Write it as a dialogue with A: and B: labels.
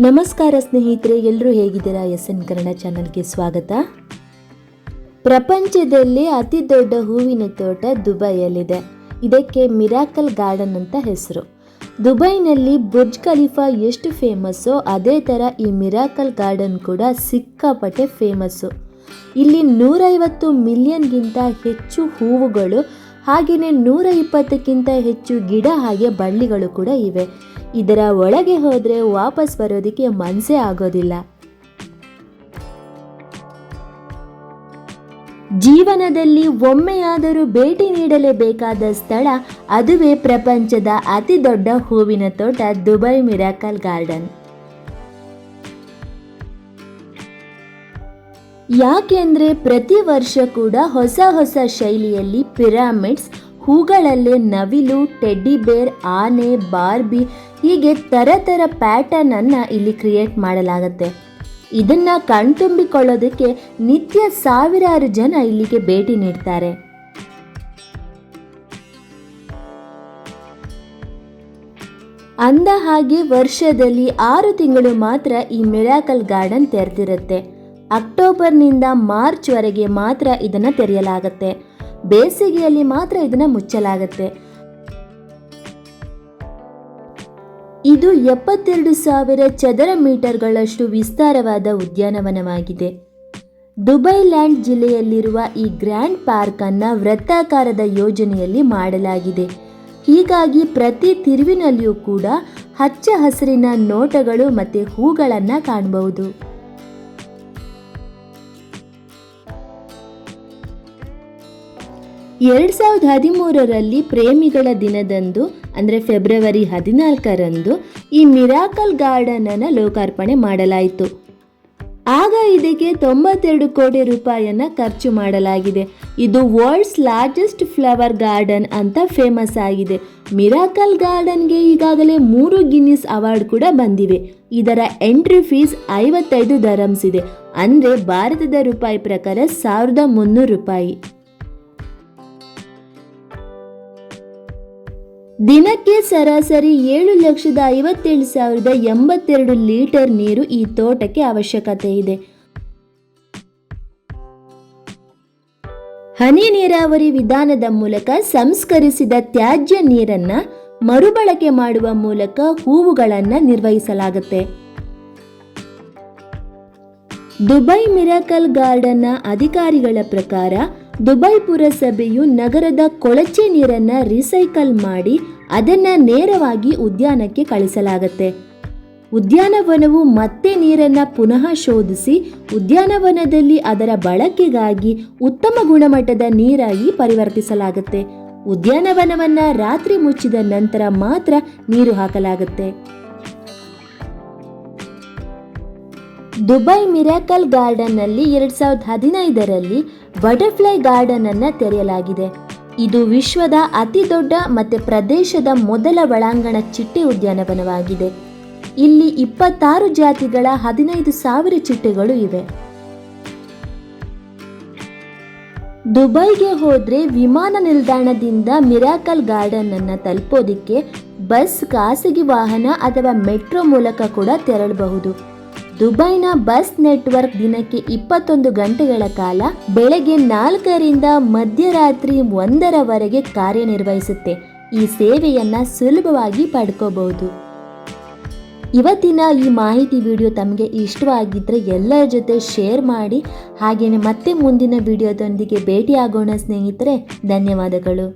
A: ನಮಸ್ಕಾರ ಸ್ನೇಹಿತರೆ ಎಲ್ಲರೂ ಹೇಗಿದ್ದೀರಾ? ಎಸ್ ಎನ್ ಕನ್ನಡ ಚಾನಲ್ಗೆ ಸ್ವಾಗತ. ಪ್ರಪಂಚದಲ್ಲಿ ಅತಿ ದೊಡ್ಡ ಹೂವಿನ ತೋಟ ದುಬೈಯಲ್ಲಿದೆ. ಇದಕ್ಕೆ ಮಿರಾಕಲ್ ಗಾರ್ಡನ್ ಅಂತ ಹೆಸರು. ದುಬೈನಲ್ಲಿ ಬುರ್ಜ್ ಖಲೀಫಾ ಎಷ್ಟು ಫೇಮಸ್ಸೋ ಅದೇ ಥರ ಈ ಮಿರಾಕಲ್ ಗಾರ್ಡನ್ ಕೂಡ ಸಿಕ್ಕಾಪಟ್ಟೆ ಫೇಮಸ್ಸು. ಇಲ್ಲಿ ನೂರೈವತ್ತು ಮಿಲಿಯನ್ಗಿಂತ ಹೆಚ್ಚು ಹೂವುಗಳು, ಹಾಗೆಯೇ ನೂರ ಇಪ್ಪತ್ತಕ್ಕಿಂತ ಹೆಚ್ಚು ಗಿಡ ಹಾಗೆ ಬಳ್ಳಿಗಳು ಕೂಡ ಇವೆ. ಇದರ ಒಳಗೆ ಹೋದರೆ ವಾಪಸ್ ಬರೋದಕ್ಕೆ ಮನಸ್ಸೇ ಆಗೋದಿಲ್ಲ. ಜೀವನದಲ್ಲಿ ಒಮ್ಮೆಯಾದರೂ ಭೇಟಿ ನೀಡಲೇಬೇಕಾದ ಸ್ಥಳ ಅದುವೇ ಪ್ರಪಂಚದ ಅತಿ ದೊಡ್ಡ ಹೂವಿನ ತೋಟ ದುಬೈ ಮಿರಾಕಲ್ ಗಾರ್ಡನ್. ಯಾಕೆಂದ್ರೆ ಪ್ರತಿ ವರ್ಷ ಕೂಡ ಹೊಸ ಹೊಸ ಶೈಲಿಯಲ್ಲಿ ಪಿರಾಮಿಡ್ಸ್ ಹೂಗಳಲ್ಲೇ ನವಿಲು, ಟೆಡ್ಡಿ ಬೇರ್, ಆನೆ, ಬಾರ್ಬಿ ಹೀಗೆ ಥರ ಪ್ಯಾಟರ್ನ್ ಅನ್ನ ಇಲ್ಲಿ ಕ್ರಿಯೇಟ್ ಮಾಡಲಾಗುತ್ತೆ. ಇದನ್ನ ಕಣ್ತುಂಬಿಕೊಳ್ಳೋದಕ್ಕೆ ನಿತ್ಯ ಸಾವಿರಾರು ಜನ ಇಲ್ಲಿಗೆ ಭೇಟಿ ನೀಡ್ತಾರೆ. ಅಂದ ಹಾಗೆ ವರ್ಷದಲ್ಲಿ ಆರು ತಿಂಗಳು ಮಾತ್ರ ಈ ಮಿರಾಕಲ್ ಗಾರ್ಡನ್ ತೆರೆದಿರುತ್ತೆ. ಅಕ್ಟೋಬರ್ನಿಂದ ಮಾರ್ಚ್ವರೆಗೆ ಮಾತ್ರ ಇದನ್ನು ತೆರೆಯಲಾಗುತ್ತೆ. ಬೇಸಿಗೆಯಲ್ಲಿ ಮಾತ್ರ ಇದನ್ನು ಮುಚ್ಚಲಾಗುತ್ತೆ. ಇದು ಎಪ್ಪತ್ತೆರಡು ಸಾವಿರ ಚದರ ಮೀಟರ್ಗಳಷ್ಟು ವಿಸ್ತಾರವಾದ ಉದ್ಯಾನವನವಾಗಿದೆ. ದುಬೈ ಲ್ಯಾಂಡ್ ಜಿಲ್ಲೆಯಲ್ಲಿರುವ ಈ ಗ್ರ್ಯಾಂಡ್ ಪಾರ್ಕ್ ಅನ್ನು ವೃತ್ತಾಕಾರದ ಯೋಜನೆಯಲ್ಲಿ ಮಾಡಲಾಗಿದೆ. ಹೀಗಾಗಿ ಪ್ರತಿ ತಿರುವಿನಲ್ಲಿಯೂ ಕೂಡ ಹಚ್ಚ ಹಸಿರಿನ ನೋಟಗಳು ಮತ್ತು ಹೂಗಳನ್ನು ಕಾಣಬಹುದು. ಎರಡ್ ಸಾವಿರದ ಹದಿಮೂರರಲ್ಲಿ ಪ್ರೇಮಿಗಳ ದಿನದಂದು, ಅಂದರೆ ಫೆಬ್ರವರಿ ಹದಿನಾಲ್ಕರಂದು, ಈ ಮಿರಾಕಲ್ ಗಾರ್ಡನ್ ಅನ್ನು ಲೋಕಾರ್ಪಣೆ ಮಾಡಲಾಯಿತು. ಆಗ ಇದಕ್ಕೆ ತೊಂಬತ್ತೆರಡು ಕೋಟಿ ರೂಪಾಯಿಯನ್ನು ಖರ್ಚು ಮಾಡಲಾಗಿದೆ. ಇದು ವರ್ಲ್ಡ್ಸ್ ಲಾರ್ಜೆಸ್ಟ್ ಫ್ಲವರ್ ಗಾರ್ಡನ್ ಅಂತ ಫೇಮಸ್ ಆಗಿದೆ. ಮಿರಾಕಲ್ ಗಾರ್ಡನ್ಗೆ ಈಗಾಗಲೇ ಮೂರು ಗಿನ್ನಿಸ್ ಅವಾರ್ಡ್ ಕೂಡ ಬಂದಿವೆ. ಇದರ ಎಂಟ್ರಿ ಫೀಸ್ ಐವತ್ತೈದು ದರಮ್ಸ್ ಇದೆ. ಅಂದರೆ ಭಾರತದ ರೂಪಾಯಿ ಪ್ರಕಾರ ಸಾವಿರದ ಮುನ್ನೂರು ರೂಪಾಯಿ. ದಿನಕ್ಕೆ ಸರಾಸರಿ ಏಳು ಲಕ್ಷದ ಐವತ್ತೇಳು ಸಾವಿರದ ಎಂಬತ್ತೆರಡು ಲೀಟರ್ ನೀರು ಈ ತೋಟಕ್ಕೆ ಅವಶ್ಯಕತೆ ಇದೆ. ಹನಿ ನೀರಾವರಿ ವಿಧಾನದ ಮೂಲಕ ಸಂಸ್ಕರಿಸಿದ ತ್ಯಾಜ್ಯ ನೀರನ್ನ ಮರುಬಳಕೆ ಮಾಡುವ ಮೂಲಕ ಹೂವುಗಳನ್ನು ನಿರ್ವಹಿಸಲಾಗುತ್ತೆ. ದುಬೈ ಮಿರಾಕಲ್ ಗಾರ್ಡನ್ನ ಅಧಿಕಾರಿಗಳ ಪ್ರಕಾರ ದುಬೈ ಪುರಸಭೆಯು ನಗರದ ಕೊಳಚೆ ನೀರನ್ನ ರೀಸೈಕಲ್ ಮಾಡಿ ಅದನ್ನ ನೇರವಾಗಿ ಉದ್ಯಾನಕ್ಕೆ ಕಳಿಸಲಾಗುತ್ತೆ. ಉದ್ಯಾನವನವು ಮತ್ತೆ ನೀರನ್ನ ಪುನಃ ಶೋಧಿಸಿ ಉದ್ಯಾನವನದಲ್ಲಿ ಅದರ ಬಳಕೆಗಾಗಿ ಉತ್ತಮ ಗುಣಮಟ್ಟದ ನೀರಾಗಿ ಪರಿವರ್ತಿಸಲಾಗುತ್ತೆ. ಉದ್ಯಾನವನವನ್ನ ರಾತ್ರಿ ಮುಚ್ಚಿದ ನಂತರ ಮಾತ್ರ ನೀರು ಹಾಕಲಾಗುತ್ತೆ. ದುಬೈ ಮಿರಾಕಲ್ ಗಾರ್ಡನ್ನಲ್ಲಿ ಎರಡ್ ಸಾವಿರದ ಹದಿನೈದರಲ್ಲಿ ಬಟರ್ಫ್ಲೈ ಗಾರ್ಡನ್ ಅನ್ನ ತೆರೆಯಲಾಗಿದೆ. ಇದು ವಿಶ್ವದ ಅತಿ ದೊಡ್ಡ ಮತ್ತು ಪ್ರದೇಶದ ಮೊದಲ ಒಳಾಂಗಣ ಚಿಟ್ಟೆ ಉದ್ಯಾನವನವಾಗಿದೆ. ಇಲ್ಲಿ ಇಪ್ಪತ್ತಾರು ಜಾತಿಗಳ ಹದಿನೈದು ಸಾವಿರ ಚಿಟ್ಟೆಗಳು ಇವೆ. ದುಬೈಗೆ ಹೋದ್ರೆ ವಿಮಾನ ನಿಲ್ದಾಣದಿಂದ ಮಿರಾಕಲ್ ಗಾರ್ಡನ್ ಅನ್ನ ತಲುಪೋದಿಕ್ಕೆ ಬಸ್, ಖಾಸಗಿ ವಾಹನ ಅಥವಾ ಮೆಟ್ರೋ ಮೂಲಕ ಕೂಡ ತೆರಳಬಹುದು. ದುಬೈನ ಬಸ್ ನೆಟ್ವರ್ಕ್ ದಿನಕ್ಕೆ ಇಪ್ಪತ್ತೊಂದು ಗಂಟೆಗಳ ಕಾಲ ಬೆಳಗ್ಗೆ ನಾಲ್ಕರಿಂದ ಮಧ್ಯರಾತ್ರಿ ಒಂದರವರೆಗೆ ಕಾರ್ಯನಿರ್ವಹಿಸುತ್ತೆ. ಈ ಸೇವೆಯನ್ನ ಸುಲಭವಾಗಿ ಪಡ್ಕೋಬಹುದು. ಇವತ್ತಿನ ಈ ಮಾಹಿತಿ ವಿಡಿಯೋ ತಮಗೆ ಇಷ್ಟವಾಗಿದ್ದರೆ ಎಲ್ಲರ ಜೊತೆ ಶೇರ್ ಮಾಡಿ ಹಾಗೆಯೇ ಮತ್ತೆ ಮುಂದಿನ ವಿಡಿಯೋದೊಂದಿಗೆ ಭೇಟಿಯಾಗೋಣ ಸ್ನೇಹಿತರೆ, ಧನ್ಯವಾದಗಳು.